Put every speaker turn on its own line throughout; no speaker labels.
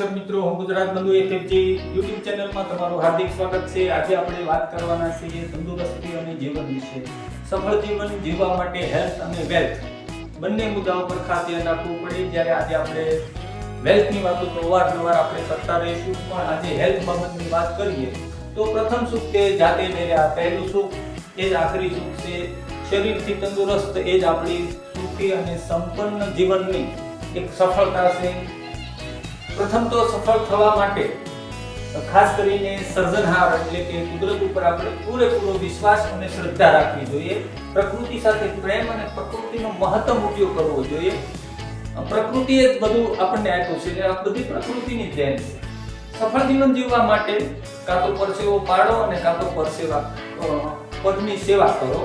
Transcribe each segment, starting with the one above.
દર્શક મિત્રો, હું ગુજરાત બંધુ એફએફજી યુટ્યુબ ચેનલમાં તમારું હાર્દિક સ્વાગત છે. આજે આપણે વાત કરવાના છીએ તંદુરસ્તી અને જીવન વિશે. સફળ જીવન જીવવા માટે હેલ્થ અને વેલ્થ બંને મુદ્દાઓ પર ખાસ ધ્યાન રાખવું પડે. જ્યારે આજે આપણે વેલ્થની વાતો તો અવારનવાર આપણે કરતા રહીશું. પણ આજે હેલ્થ બાબતની વાત કરીએ, તો પ્રથમ સુખ તે જાતે મેળ્યા પહેલું સુખ એ જ આખરી સુખ છે. શરીરથી તંદુરસ્ત એ જ આપણી સુખી અને સંપન્ન જીવનની એક સફળતા છે. પ્રથમ તો સફળ થવા માટે, ખાસ કરીને સર્જનહાર એટલે કે કુદરત ઉપર આપણે પૂરેપૂરો વિશ્વાસ અને શ્રદ્ધા રાખવી જોઈએ. પ્રકૃતિ સાથે પ્રેમ અને પ્રકૃતિનો મહત્તમ ઉપયોગ કરવો જોઈએ. પ્રકૃતિએ જ બધું આપણને આપ્યું છે આ બધી પ્રકૃતિની દેન છે. સફળ જીવન જીવવા માટે કાં તો પરસેવો પાડો અને કાં તો પરસેવા પદની સેવા કરો.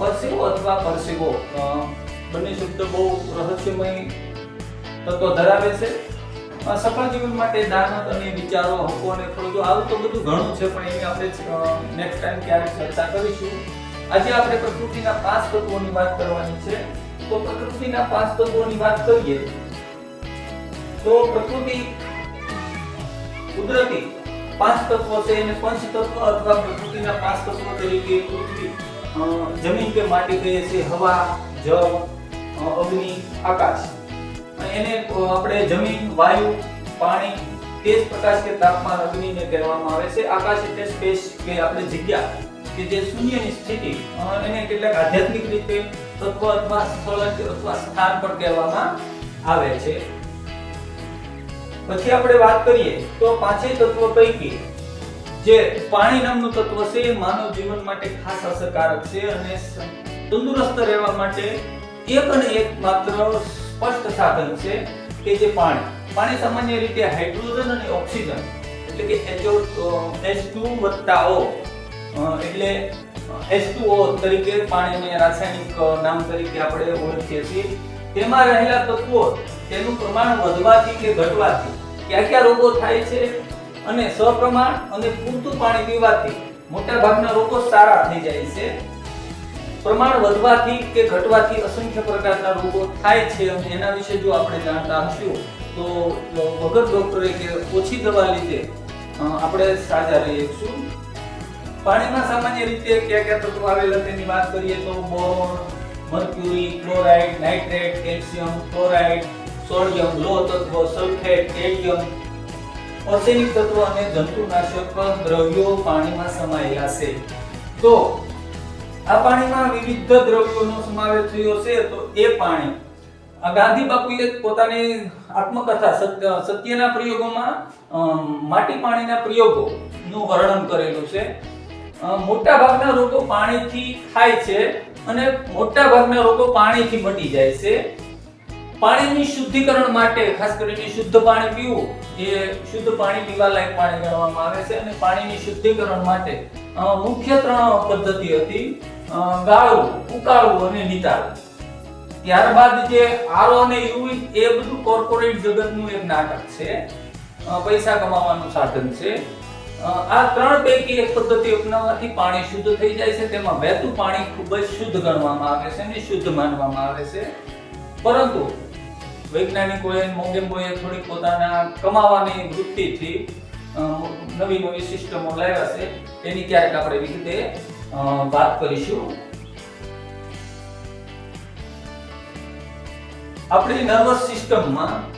પરસેવો અથવા પરસેવો બંને શબ્દ બહુ રહસ્યમય તત્વ ધરાવે છે. સફળ જીવન માટે દાન અને વિચારો, હકો અને ફરજો આવું તો બધું ઘણું છે, પણ એની આપણે નેક્સ્ટ ટાઈમ ક્યારેક ચર્ચા કરીશું. આજે આપણે પ્રકૃતિના પાંચ તત્વોની વાત કરવાની છે. તો પ્રકૃતિના પાંચ તત્વોની વાત કરીએ. તો પ્રકૃતિ, કુદરતી પાંચ તત્વો છે, એને પંચ તત્વ અથવા પ્રકૃતિના પાંચ તત્વો તરીકે પૃથ્વી જમીન કે માટી કહીએ છીએ, હવા, જળ અગ્નિ, આકાશ. એને આપણે જમીન વાયુ પાણી તેજ પ્રકાશ કે તાપમાન અગ્નિને કહેવામાં આવે છે. આકાશ એટલે સ્પેસ કે આપણે જગ્યા કે જે શૂન્યની સ્થિતિ અ, એને કેટલાક આધ્યાત્મિક રીતે તત્વ અથવા સ્થળ અથવા સ્થાન પણ કહેવામાં આવે છે. પછી આપણે વાત કરીએ તો પાંચેય તત્વો પૈકી જે પાણી નામનું તત્વ છે એ માનવ જીવન માટે ખાસ અસરકારક છે અને તંદુરસ્ત રહેવા માટે એક અને એક માત્ર સ્પષ્ટ સાધન છે કે જે પાણી પાણી સામાન્ય રીતે હાઇડ્રોજન અને ઓક્સિજન એટલે કે H2 વત્તા O અ, એટલે H2O તરીકે પાણીને રાસાયણિક નામ તરીકે આપણે ઓળખીએ છીએ. તેમાં રહેલા તત્વો તેનું પ્રમાણ વધવાથી કે ઘટવાથી કયા કયા રોગો થાય છે અને સપ્રમાણ અને પૂરતું પાણી પીવાથી મોટા ભાગના રોગો સારા થઈ જાય છે. પ્રમાણ વધવાથી કે ઘટવાથી અસંખ્ય પ્રકારના રોગો થાય છે એના વિશે જો આપણે જાણતા હશું, તો વગર ડોક્ટરે કે ઓછી દવા લીધે આપણે સાજા રહીશું પાણીમાં સામાન્ય રીતે કયા કયા તત્વો આવેલા તેની વાત કરીએ તો boron, mercury, chloride, nitrate, calcium chloride sodium લોહ તત્વ, સલ્ફેટ, કેલ્શિયમ. ઓર્સેનિક તત્વ અને જંતુનાશક દ્રવ્યો પાણીમાં સમાયેલા છે. તો આ પાણીમાં વિવિધ દ્રવ્યોનો સમાવેશ થયો છે, તો એ પાણી ગાંધી બાપુએ પોતાની આત્મકથા સત્યના પ્રયોગોમાં માટી પાણીના પ્રયોગોનું વર્ણન કરેલું છે. મોટા ભાગના રોગો પાણીથી થાય છે અને મોટા ભાગના રોગો પાણીથી મટી જાય છે. પાણીની શુદ્ધિકરણ માટે, ખાસ કરીને શુદ્ધ પાણી પીવું, એ શુદ્ધ પાણી પીવા લાયક પાણી ગણવામાં આવે છે અને પાણીની શુદ્ધિકરણ માટે મુખ્ય ત્રણ પદ્ધતિ હતી. ગાળવું, ઉકાળવું અને નિતારવું ત્યારબાદ જે આરો અને યુવી એ બધું કોર્પોરેટ જગતનું એક નાટક છે. પૈસા કમાવાનું સાધન છે. આ ત્રણ પૈકી એક પદ્ધતિ અપનાવવાથી પાણી શુદ્ધ થઈ જાય છે. તેમાં વહેતું પાણી ખૂબ જ શુદ્ધ ગણવામાં આવે છે અને શુદ્ધ માનવામાં આવે છે. પરંતુ વૈજ્ઞાનિકોએ મોગેમ્બોએ થોડી પોતાના કમાવાની વૃત્તિથી નવી નવી સિસ્ટમો લાવ્યા છે. એની ક્યારેક આપણે વિગતે વાત કરીશું. આપણી નર્વસ સિસ્ટમમાં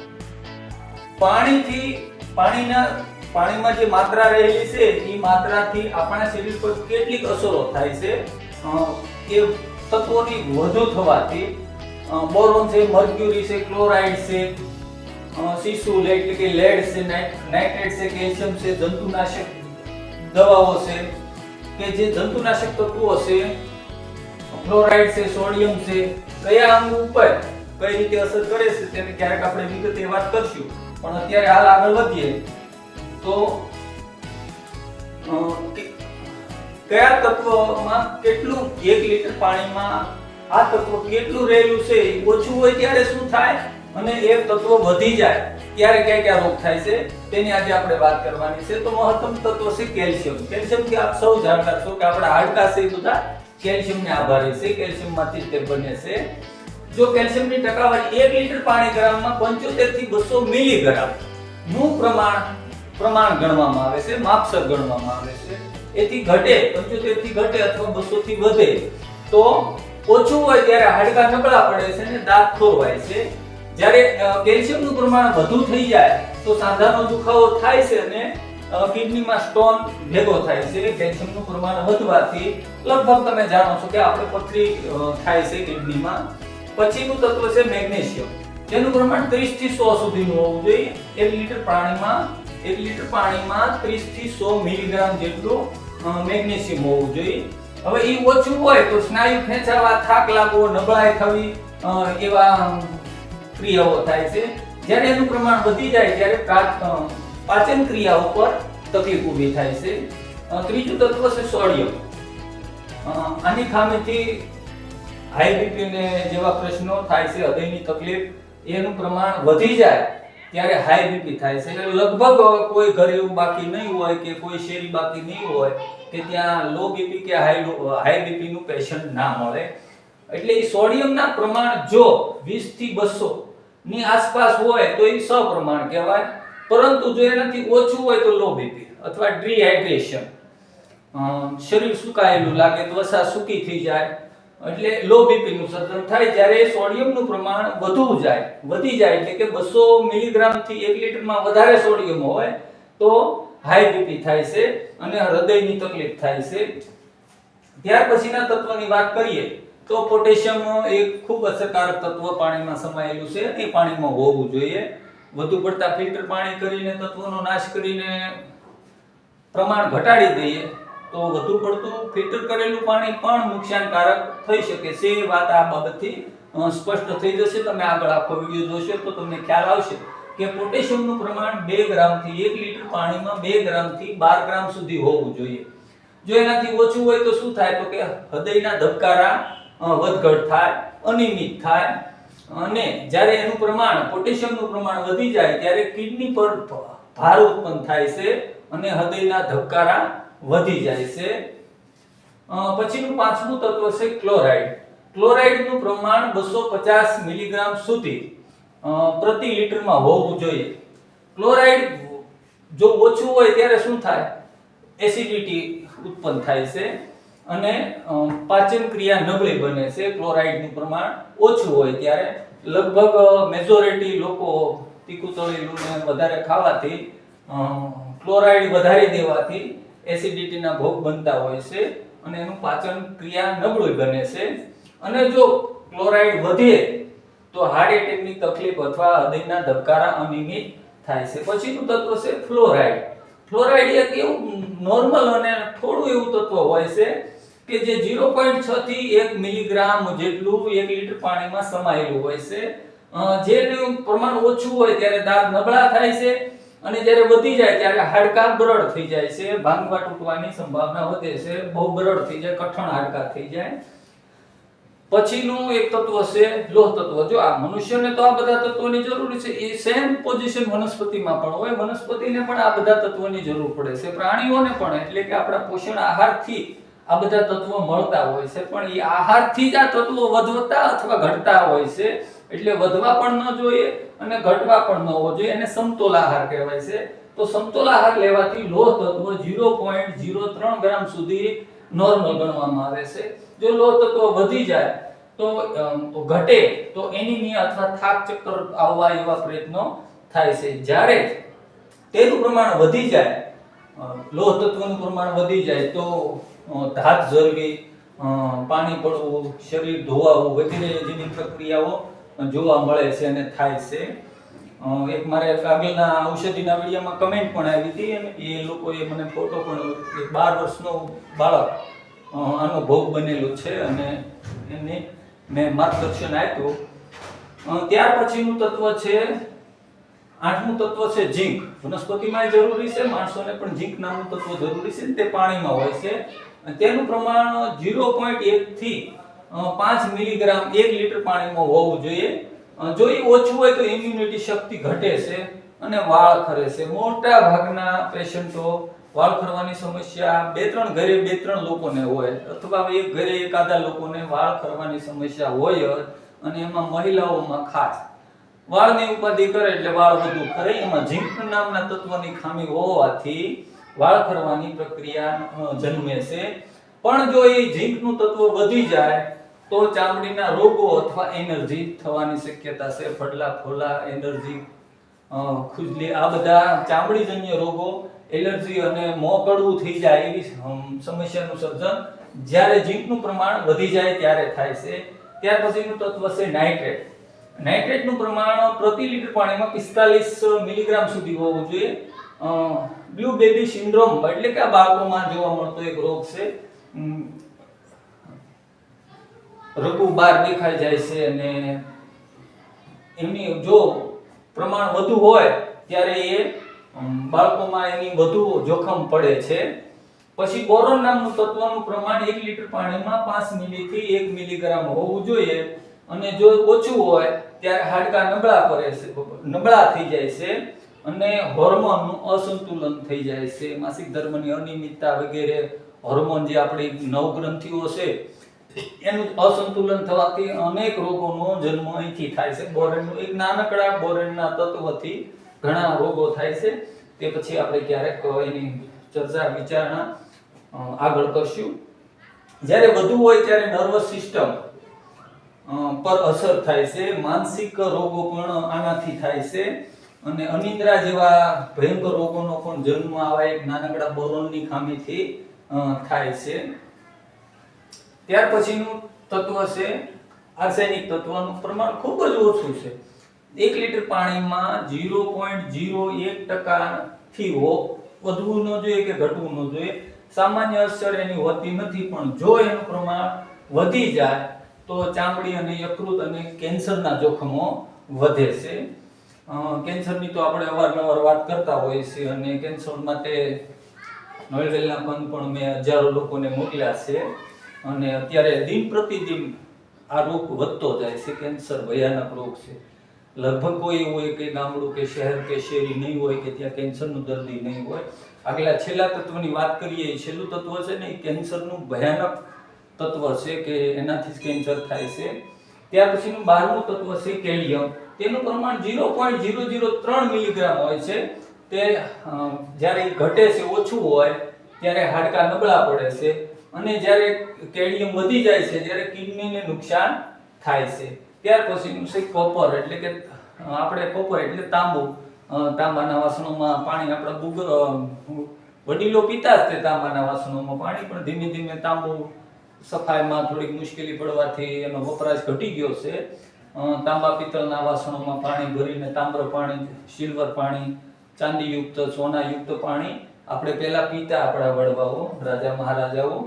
પાણીથી પાણીના પાણીમાં જે માત્રા રહેલી છે એ માત્રાથી આપણા શરીર પર કેટલીક અસરો થાય છે. એ તત્વોની વધુ થવાથી બોરોન છે મર્ક્યુરી છે ક્લોરાઇડ છે અ, એટલે કે લેડ છે નાઇટ- નાઇટ્રેટ છે કેલ્શિયમ છે જંતુનાશક દવાઓ છે. કે જે જંતુનાશક તત્વો છે ફ્લોરાઇડ છે, સોડિયમ છે, કયા અંગ ઉપર કઈ રીતે અસર કરે છે તેને ક્યારેક આપણે વિગતે વાત કરશું. પણ અત્યારે હાલ આગળ વધીએ તો કયા તત્વમાં કેટલું એક લીટર પાણીમાં આ તત્વ કેટલું રહેલું છે ઓછું હોય ત્યારે શું થાય? અને એ તત્વ વધી જાય. ત્યારે કયા કયા રોગ થાય છે, તેની આજે આપણે વાત કરવાની છે. તો મહત્તમ તત્વ છે કેલ્શિયમ. કેલ્શિયમ કે આપ સૌ જાણતા છો કે આપણા હાડકા છે બધા કેલ્શિયમને આભારી છે. કેલ્શિયમમાંથી માંથી તે બને છે. જો કેલ્શિયમની ટકાવારી એક લીટર પાણી ગ્રામમાં પંચોતેરથી બસો મિલીગ્રામનું પ્રમાણ પ્રમાણ ગણવામાં આવે છે, માપસર ગણવામાં આવે છે. એથી ઘટે 75 થી ઘટે અથવા 200 થી વધે. તો ઓછું હોય ત્યારે હાડકા નબળા પડે છે અને દાંત ખોરવાય છે. જ્યારે કેલ્શિયમનું પ્રમાણ વધુ થઈ જાય, તો સાંધાનો દુખાવો થાય છે અને કિડનીમાં સ્ટોન ભેગો થાય છે. કેલ્શિયમનું પ્રમાણ વધવાથી લગભગ તમે જાણો છો કે આપણે પથરી થાય છે કિડનીમાં. પછીનું તત્વ છે મેગ્નેશિયમ. જેનું પ્રમાણ 30 થી 100 સુધીનું હોવું જોઈએ. એક લીટર પાણીમાં, એક લીટર પાણીમાં 30 થી 100 મિલીગ્રામ જેટલું મેગ્નેશિયમ હોવું જોઈએ. હવે એ ઓછું હોય તો સ્નાયુ ખેંચાવા, થાક લાગવો, નબળાઈ થવી એવા ક્રિયાઓ થાય છે. જ્યારે એનું પ્રમાણ વધી જાય ત્યારે પાચન ક્રિયા ઉપર તકલીફ ઊભી થાય છે. ત્રીજું તત્વ છે સોડિયમ. આની ખામીથી હાઈ બીપી ને જેવા પ્રશ્નો થાય છે, હૃદયની તકલીફ, એનું પ્રમાણ વધી જાય ત્યારે હાઈ બીપી થાય છે. એટલે લગભગ કોઈ ઘર એવું બાકી નહીં હોય કે કોઈ શેરી બાકી નહીં હોય કે ત્યાં લો બીપી કે હાઈ હાઈ બીપીનું પેશન્ટ ના મળે. એટલે એ સોડિયમના પ્રમાણ જો 20 થી 200 ની આસપાસ હોય તો એ સપ્રમાણ કહેવાય. પરંતુ જો એનાથી ઓછું હોય તો લો બીપી અથવા ડ્રીહાઇડ્રેશન શરીર સુકાયેલું લાગે, ત્વચા સૂકી થઈ જાય, એટલે લો બીપીનું સર્જન થાય જ્યારે સોડિયમનું પ્રમાણ વધુ જાય, વધી જાય, એટલે કે 200 મિલીગ્રામથી 1 લીટરમાં વધારે સોડિયમ હોય, તો હાઈ બીપી થાય છે અને હૃદયની તકલીફ થાય છે. ત્યાર પછીના તત્વની વાત કરીએ તો પોટેશિયમ એક ખૂબ અસરકારક તત્વ પાણીમાં સમાયેલું છે. એ પાણીમાં હોવું જોઈએ. વધુ પડતા ફિલ્ટર પાણી કરીને તત્વોનો નાશ કરીને પ્રમાણ ઘટાડી દઈએ તો વધુ પડતું ફિલ્ટર કરેલું પાણી પણ નુકસાનકારક થઈ શકે છે. એ વાત આ બાબતથી સ્પષ્ટ થઈ જશે. તમે આગળ આખો વીડિયો જોશો તો તમને ખ્યાલ આવશે કે પોટેશિયમનું પ્રમાણ બે ગ્રામથી એક લીટર પાણીમાં બે ગ્રામથી બાર ગ્રામ સુધી હોવું જોઈએ. જો એનાથી ઓછું હોય તો શું થાય? તો કે હૃદયના ધબકારા વધઘટ થાય, અનિયમિત થાય. અને જ્યારે એનું પ્રમાણ, પોટેશિયમનું પ્રમાણ વધી જાય, ત્યારે કિડની પર ભાર ઉત્પન્ન થાય છે અને હૃદયના ધબકારા વધી જાય છે. પછીનું પાંચમું તત્વ છે ક્લોરાઇડ. ક્લોરાઇડનું પ્રમાણ 250 મિલીગ્રામ સુધી પ્રતિ લીટરમાં હોવું જોઈએ. ક્લોરાઇડ જો ઓછું હોય, ત્યારે શું થાય? એસિડિટી ઉત્પન્ન થાય છે. અને પાચન ક્રિયા નબળી બને છે, ક્લોરાઇડનું પ્રમાણ ઓછું હોય ત્યારે લગભગ મેજોરિટી લોકો તીખું તળેલું વધારે ખાવાથી ક્લોરાઇડ વધારી દેવાથી એસિડિટીના ભોગ બનતા હોય છે અને એનું પાચન ક્રિયા નબળી બને છે. અને જો ક્લોરાઇડ વધે તો હાર્ટ એટેકની તકલીફ અથવા હૃદયના ધબકારા અનિયમિત થાય છે. પછીનું તત્વ છે ફ્લોરાઇડ. ફ્લોરાઇડ એક એવું નોર્મલ અને થોડું એવું તત્વ હોય છે કે જે 0.6 થી 1 મિલીગ્રામ જેટલું 1 લિટર પાણીમાં સમાયેલું હોય છે. જેનું પ્રમાણ ઓછું હોય ત્યારે દાંત નબળા થાય છે અને જ્યારે વધી જાય ત્યારે હાડકા બરડ થઈ જાય છે. ભાંગવા તૂટવાની સંભાવના વધે છે. બહુ બરડ થઈ જાય, કઠણ હાડકા થઈ જાય. પછીનું એક તત્વ છે લોહ તત્વ. જો આ મનુષ્યને તો આ બધા તત્વોની જરૂર છે. એ સેમ પોઝિશન વનસ્પતિમાં પણ હોય. વનસ્પતિને પણ આ બધા તત્વોની જરૂર પડે છે. પ્રાણીઓને પણ. એટલે કે આપણા પોષણ આહારથી આ બધા તત્વો મળતા હોય છે, પણ એ આહારથી જ આ તત્વો વધતા અથવા ઘટતા હોય છે, એટલે વધવા પણ ન જોઈએ અને ઘટવા પણ ન હોવો જોઈએ એને સમતોલ આહાર કહેવાય છે. તો સમતોલ આહાર લેવાથી લોહ તત્વ 0.03 ગ્રામ સુધી નોર્મલ ગણવામાં આવે છે. જો લોહ તત્વ વધી જાય તો ઘટે તો એનિમિયા અથવા થાક ચક્કર આવવા એવા પ્રયત્નો થાય છે. જ્યારે તેનું પ્રમાણ વધી જાય લોહ તત્વનું પ્રમાણ વધી જાય તો ધાત ઝરવી પાણી પડવું શરીર ધોવાવું વગેરે જેવી પ્રક્રિયાઓ જોવા મળે છે અને થાય છે. એક મારે આગળના ઔષધિના વિડીયોમાં કમેન્ટ પણ આવી હતી અને એ લોકોએ મને ફોટો પણ બાર વર્ષનો બાળક આનો ભોગ બનેલો છે અને એમને મેં માર્ગદર્શન આપ્યું. ત્યાર પછીનું તત્વ છે, આઠમું તત્વ છે ઝીંક. વનસ્પતિમાં જરૂરી છે, માણસોને પણ ઝીંક નામનું તત્વ જરૂરી છે તે પાણીમાં હોય છે. તેનું પ્રમાણ 0.1 થી એકથી 5 મિલીગ્રામ 1 લીટર પાણીમાં હોવું જોઈએ. જો એ ઓછું હોય તો ઇમ્યુનિટી શક્તિ ઘટે છે અને વાળ ખરે છે. મોટા ભાગના પેશન્ટો વાળ ખરવાની સમસ્યા બે ત્રણ ઘરે બે ત્રણ લોકોને હોય અથવા એક ઘરે એકાદા લોકોને વાળ ખરવાની સમસ્યા હોય અને એમાં મહિલાઓમાં ખાસ. વાળની ઉપાધિ કરે એટલે વાળ વધુ ખરે. એમાં ઝીંક નામના તત્વની ખામી હોવાથી વાળ ખરવાની પ્રક્રિયા જન્મે છે. પણ જો એ ઝીંકનું તત્વ વધી જાય, તો ચામડીના રોગો અથવા એનર્જી થવાની શક્યતા છે. ફડલા ફોલા, એનર્જી ખુજલી, આ બધા ચામડીજન્ય રોગો, એલર્જી અને મોં કડવું થઈ જાય એવી સમસ્યાનું સર્જન જ્યારે ઝીંકનું પ્રમાણ વધી જાય ત્યારે થાય છે. ત્યાર પછીનું તત્વ છે નાઇટ્રેટ. નાઇટ્રેટનું પ્રમાણ પ્રતિ લિટર પાણીમાં પિસ્તાલીસ મિલીગ્રામ સુધી હોવું જોઈએ. બ્લુ બેબી સિન્ડ્રોમ એટલે કે આ બાળકોમાં જોવા મળતો એક રોગ છે રઘુ બાર દેખાઈ જાય છે અને એમની જો પ્રમાણ વધુ હોય ત્યારે એ બાળકોમાં એની વધુ જોખમ પડે છે. પછી બોરોન નામનું તત્વનું પ્રમાણ એક લીટર પાણીમાં પાંચ મિલીથી એક મિલીગ્રામ હોવું જોઈએ અને જો ઓછું હોય ત્યારે હાડકા નબળા પડે છે, નબળા થઈ જાય છે. અને હોર્મોનનું અસંતુલન થઈ જાય છે, માસિક ધર્મની અનિયમિતતા વગેરે હોર્મોન જે આપણી નવગ્રંથિઓ છે, એનું અસંતુલન થવાથી અનેક રોગોનો જન્મ અહીંથી થાય છે. બોરેનનું એક નાનકડા બોરેનના તત્વથી ઘણા રોગો થાય છે. તે પછી આપણે ક્યારેક એની ચર્ચા વિચારણા આગળ કરશું. જ્યારે વધુ હોય ત્યારે નર્વસ સિસ્ટમ પર અસર થાય છે. માનસિક રોગો પણ આનાથી થાય છે. અને અનિદ્રા જેવા ભયંકર રોગોનો પણ જન્મ આવા એક નાનકડા બોરોનની ખામીથી થાય છે. ત્યાર પછીનું તત્વ છે આર્સેનિક તત્વનું પ્રમાણ ખૂબ જ ઓછું છે. એક લીટર પાણીમાં ઝીરો પોઈન્ટ ઝીરો એક ટકાથી વધવું ન જોઈએ કે ઘટવું ન જોઈએ. સામાન્ય અસર એની હોતી નથી, પણ જો એનું પ્રમાણ વધી જાય, તો ચામડી અને યકૃત અને કેન્સરના જોખમો વધે છે. કેન્સરની તો આપણે અવારનવાર વાત કરતા હોઈએ છીએ અને કેન્સર માટે નળવેલના પંદ પણ મેં હજારો લોકોને મોકલ્યા છે. અને અત્યારે દિન પ્રતિદિન આ રોગ વધતો જાય છે, કેન્સર ભયાનક રોગ છે. લગભગ કોઈ હોય કે ગામડું કે શહેર કે શેરી નહીં હોય કે ત્યાં કેન્સરનું દર્દી નહીં હોય. આગલા છેલ્લા તત્વની વાત કરીએ, એ છેલ્લું તત્વ છે ને, એ કેન્સરનું ભયાનક તત્વ છે કે એનાથી જ કેન્સર થાય છે. ત્યાર પછીનું બારમું તત્વ છે કેલ્શિયમ. તેનું પ્રમાણ ઝીરો પોઈન્ટ ઝીરો ઝીરો ત્રણ મિલીગ્રામ હોય છે. તે જ્યારે ઘટે છે, ઓછું હોય, ત્યારે હાડકા નબળા પડે છે. અને જ્યારે કેલ્શિયમ વધી જાય છે, ત્યારે કિડનીને નુકસાન થાય છે. ત્યાર પછીનું છે કોપર એટલે કે આપણે કોપર એટલે તાંબુ. તાંબાના વાસણોમાં પાણી આપણા બુગ વડીલો પીતા જ તે તાંબાના વાસણોમાં પાણી, પણ ધીમે ધીમે તાંબુ સફાઈમાં થોડીક મુશ્કેલી પડવાથી એનો વપરાશ ઘટી ગયો છે. તાંબા પિત્તળના વાસણોમાં પાણી ભરીને તાંબ્ર પાણી, સિલ્વર પાણી, ચાંદીયુક્ત, સોનાયુક્ત પાણી આપણે પહેલાં પીતા આપણા વડવાઓ, રાજા મહારાજાઓ.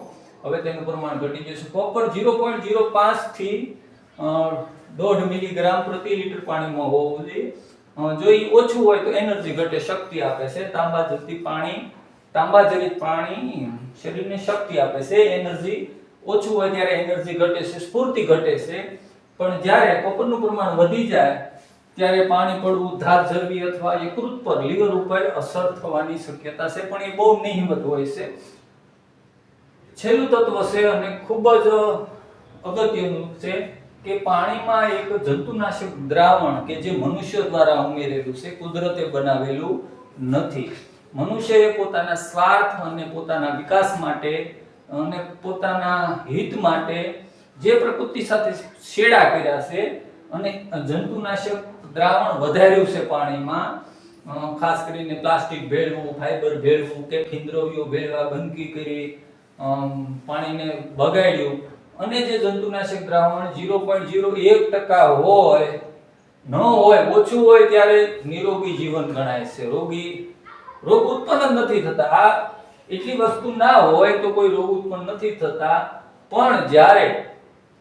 હવે તેનું પ્રમાણ ઘટી છે. કોપર ઝીરો પોઈન્ટ ઝીરો પાંચથી દોઢ મિલીગ્રામ પ્રતિ લીટર પાણીમાં હોવું જોઈએ. જો એ ઓછું હોય તો એનર્જી ઘટે, શક્તિ આપે છે. તાંબા જતી પાણી, તાંબા જલિત પાણી શરીરને શક્તિ આપે છે. એનર્જી ઓછું હોય ત્યારે એનર્જી ઘટે છે, સ્ફૂર્તિ ઘટે છે. પણ જ્યારે કોપરનું પ્રમાણ વધી જાય, ત્યારે પાણી પડવું, ધાર ઝરવી અથવા યકૃત પર લીવર ઉપર અસર થવાની શક્યતા છે, પણ એ બહુ નહિવત હોય છે. છેલ્લું તત્વ છે અને ખૂબ જ અગત્યનું છે કે પાણીમાં એક જંતુનાશક દ્રાવણ કે જે મનુષ્ય દ્વારા ઉમેરેલું છે, કુદરતે બનાવેલું નથી. મનુષ્યએ પોતાના સ્વાર્થ અને પોતાના વિકાસ માટે અને પોતાના હિત માટે જે પ્રકૃતિ સાથે છેડા કર્યા છે અને જંતુનાશક દ્રાવણ વધાર્યું છે પાણીમાં ખાસ કરીને પ્લાસ્ટિક ભેળવું ફાઈબર ભેળવું કે ખીંદ્રવ્યો ભેળવા ગંદકી કરી પાણીને બગાડ્યું. અને જે જંતુનાશક દ્રાવણ ઝીરો પોઈન્ટ ઝીરો એક ટકા હોય, ન હોય, ઓછું હોય ત્યારે નિરોગી જીવન ગણાય છે. રોગી, રોગ ઉત્પન્ન નથી થતા. આ એટલી વસ્તુ ના હોય તો કોઈ રોગ ઉત્પન્ન નથી થતા. પણ જ્યારે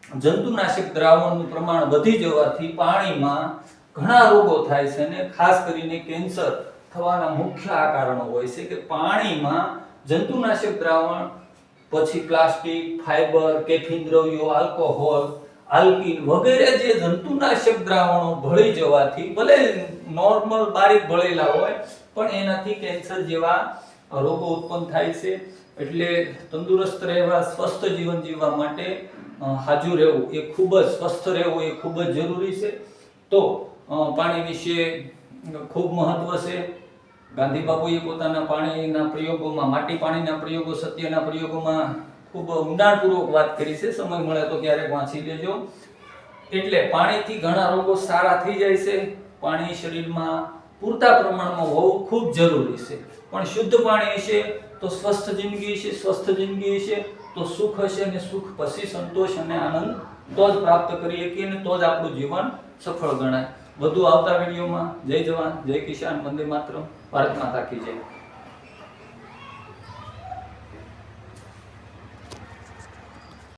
જંતુનાશક દ્રાવણનું પ્રમાણ વધી જવાથી પાણીમાં ઘણા રોગો થાય છે અને ખાસ કરીને કેન્સર થવાના મુખ્ય આ કારણો હોય છે કે પાણીમાં જંતુનાશક દ્રાવણ, પછી પ્લાસ્ટિક ફાઇબર કેફીન દ્રવ્યો, આલ્કોહોલ, આલ્કીન વગેરે જે જંતુનાશક દ્રાવણો ભળી જવાથી ભલે નોર્મલ બારીક ભળેલા હોય, પણ એનાથી કેન્સર જેવા રોગો ઉત્પન્ન થાય છે. એટલે તંદુરસ્ત રહેવા, સ્વસ્થ જીવન જીવવા માટે હાજુ રહેવું એ ખૂબ જ સ્વસ્થ રહેવું એ ખૂબ જ જરૂરી છે. તો પાણી વિશે ખૂબ મહત્વ છે. ગાંધી બાપુએ પોતાના પાણીના પ્રયોગોમાં, માટી પાણીના પ્રયોગો, સત્યના પ્રયોગોમાં ખૂબ ઊંડાણપૂર્વક વાત કરી છે. સમય મળે તો ક્યારેક વાંચી લેજો. એટલે પાણીથી ઘણા રોગો સારા થઈ જાય છે. પાણી શરીરમાં પૂરતા પ્રમાણમાં હોવું ખૂબ જરૂરી છે. પણ શુદ્ધ પાણી હશે તો સ્વસ્થ જિંદગી છે, સ્વસ્થ જિંદગી છે, તો સુખ હશે અને સુખ પછી સંતોષ અને આનંદ તો જ પ્રાપ્ત કરી શકીએ અને તો જ આપણું જીવન સફળ ગણાય. બધું આવતા વિડીયોમાં. જય જવાન, જય કિસાન, વંદે માત્ર ભારત માતા કી જય.